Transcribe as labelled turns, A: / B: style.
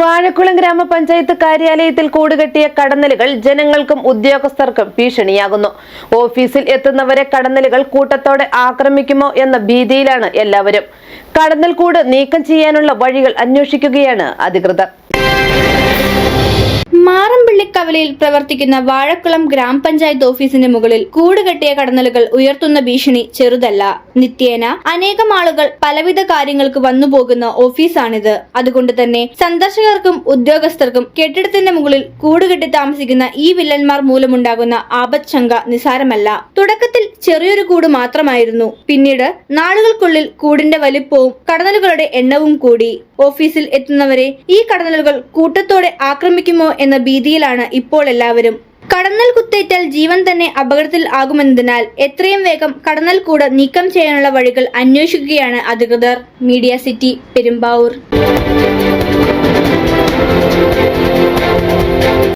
A: വാഴക്കുളം ഗ്രാമപഞ്ചായത്ത് കാര്യാലയത്തിൽ കൂടുകെട്ടിയ കടന്നലുകൾ ജനങ്ങൾക്കും ഉദ്യോഗസ്ഥർക്കും ഭീഷണിയാകുന്നു. ഓഫീസിൽ എത്തുന്നവരെ കടന്നലുകൾ കൂട്ടത്തോടെ ആക്രമിക്കുമോ എന്ന ഭീതിയിലാണ് എല്ലാവരും. കടന്നൽ കൂട് നീക്കം ചെയ്യാനുള്ള വഴികൾ അന്വേഷിക്കുകയാണ് അധികൃതർ.
B: മാറമ്പിള്ളിക്കവലയിൽ പ്രവർത്തിക്കുന്ന വാഴക്കുളം ഗ്രാമപഞ്ചായത്ത് ഓഫീസിന് മുകളിൽ കൂടുകെട്ടിയ കടന്നലുകൾ ഉയർത്തുന്ന ഭീഷണി ചെറുതല്ല. നിത്യേന അനേകം ആളുകൾ പലവിധ കാര്യങ്ങൾക്ക് വന്നുപോകുന്ന ഓഫീസാണിത്. അതുകൊണ്ട് തന്നെ സന്ദർശകർക്കും ഉദ്യോഗസ്ഥർക്കും കെട്ടിടത്തിന്റെ മുകളിൽ കൂടുകെട്ടി താമസിക്കുന്ന ഈ വില്ലന്മാർ മൂലമുണ്ടാകുന്ന ആപത്ശങ്ക നിസാരമല്ല. തുടക്കത്തിൽ ചെറിയൊരു കൂട് മാത്രമായിരുന്നു. പിന്നീട് നാളുകൾക്കുള്ളിൽ കൂടിന്റെ വലിപ്പവും കടന്നലുകളുടെ എണ്ണവും കൂടി. ഓഫീസിൽ എത്തുന്നവരെ ഈ കടന്നലുകൾ കൂട്ടത്തോടെ ആക്രമിക്കുമോ എന്ന ഭീതിയിലാണ് ഇപ്പോൾ എല്ലാവരും. കടന്നൽ കുത്തേറ്റാൽ ജീവൻ തന്നെ അപകടത്തിൽ ആകുമെന്നതിനാൽ എത്രയും വേഗം കടന്നൽ കൂട് നീക്കം ചെയ്യാനുള്ള വഴികൾ അന്വേഷിക്കുകയാണ് അധികൃതർ. Media city Perumbavoor.